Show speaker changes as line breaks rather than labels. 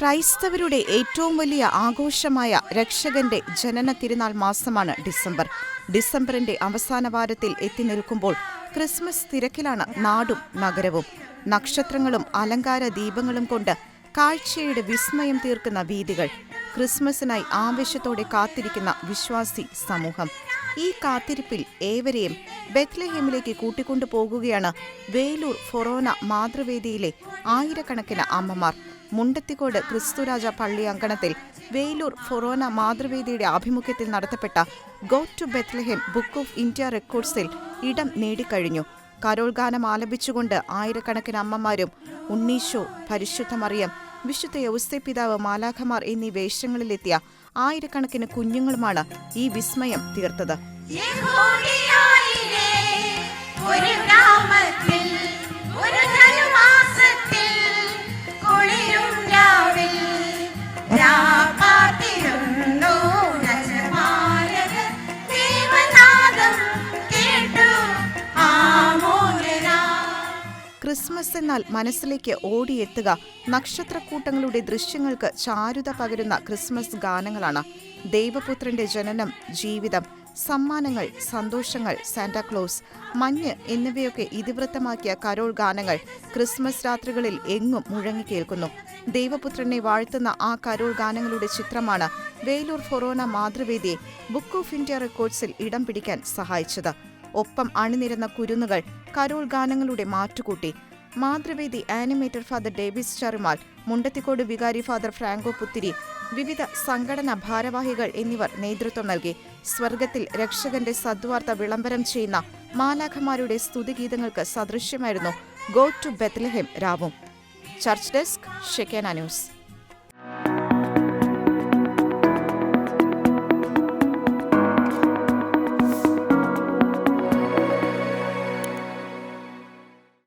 ക്രൈസ്തവരുടെ ഏറ്റവും വലിയ ആഘോഷമായ രക്ഷകന്റെ ജനന തിരുനാൾ മാസമാണ് ഡിസംബർ. ഡിസംബറിന്റെ അവസാന വാരത്തിൽ എത്തി നിൽക്കുമ്പോൾ ക്രിസ്മസ് തിരക്കിലാണ് നാടും നഗരവും. നക്ഷത്രങ്ങളും അലങ്കാര ദീപങ്ങളും കൊണ്ട് കാഴ്ചയുടെ വിസ്മയം തീർക്കുന്ന വീതികൾ ക്രിസ്മസിനായി ആവേശത്തോടെ കാത്തിരിക്കുന്ന വിശ്വാസി സമൂഹം. ഈ കാത്തിരിപ്പിൽ ഏവരെയും ബെത്ലഹേമിലേക്ക് കൂട്ടിക്കൊണ്ടു പോകുകയാണ് വേലൂർ ഫൊറോന മാതൃവേദിയിലെ ആയിരക്കണക്കിന് അമ്മമാർ. മുണ്ടത്തിക്കോട് ക്രിസ്തുരാജ പള്ളി അങ്കണത്തിൽ വേലൂർ ഫൊറോന മാതൃവേദിയുടെ ആഭിമുഖ്യത്തിൽ നടത്തപ്പെട്ട go to Bethlehem Book of India റെക്കോർഡ്സിൽ ഇടം നേടിക്കഴിഞ്ഞു. കരോൾ ഗാനം ആലപിച്ചുകൊണ്ട് ആയിരക്കണക്കിന് അമ്മമാരും ഉണ്ണീശോ പരിശുദ്ധ മറിയം വിശുദ്ധ യൗസ്തെ പിതാവ് മാലാഖമാർ എന്നീ വേഷങ്ങളിലെത്തിയ ആയിരക്കണക്കിന് കുഞ്ഞുങ്ങളുമാണ് ഈ വിസ്മയം തീർത്തത്. ക്രിസ്മസ് എന്നാൽ മനസ്സിലേക്ക് ഓടിയെത്തുക. നക്ഷത്രക്കൂട്ടങ്ങളുടെ ദൃശ്യങ്ങൾക്ക് ചാരുത പകരുന്ന ക്രിസ്മസ് ഗാനങ്ങളാണ്. ദൈവപുത്രന്റെ ജനനം ജീവിതം സമ്മാനങ്ങൾ സന്തോഷങ്ങൾ സാന്റാക്ലോസ് മഞ്ഞ് എന്നിവയൊക്കെ ഇതിവൃത്തമാക്കിയ കരോൾ ഗാനങ്ങൾ ക്രിസ്മസ് രാത്രികളിൽ എങ്ങും മുഴങ്ങിക്കേൽക്കുന്നു ദൈവപുത്രനെ വാഴ്ത്തുന്ന ആ കരോൾ ഗാനങ്ങളുടെ ചിത്രമാണ് വേലൂർ ഫൊറോന മാതൃവേദിയെ ബുക്ക് ഓഫ് ഇന്ത്യ റെക്കോർഡ്സിൽ ഇടം പിടിക്കാൻ സഹായിച്ചത്. ഒപ്പം അണിനിരന്ന കുരുന്നുകൾ കരോൾ ഗാനങ്ങളുടെ മാറ്റുകൂട്ടി. Mathruvedi animator Father Davis Charumal Mundathikode വികാരി ഫാദർ ഫ്രാങ്കോ പുത്തിരി വിവിധ സംഘടനാ ഭാരവാഹികൾ എന്നിവർ നേതൃത്വം നൽകി. സ്വർഗത്തിൽ രക്ഷകന്റെ സദ്വാർത്ത വിളംബരം ചെയ്യുന്ന മാലാഖമാരുടെ സ്തുതിഗീതങ്ങൾക്ക് സദൃശ്യമായിരുന്നു ഗോ ടു ബെത്ലഹെം രാവും. Church desk Shekinah news.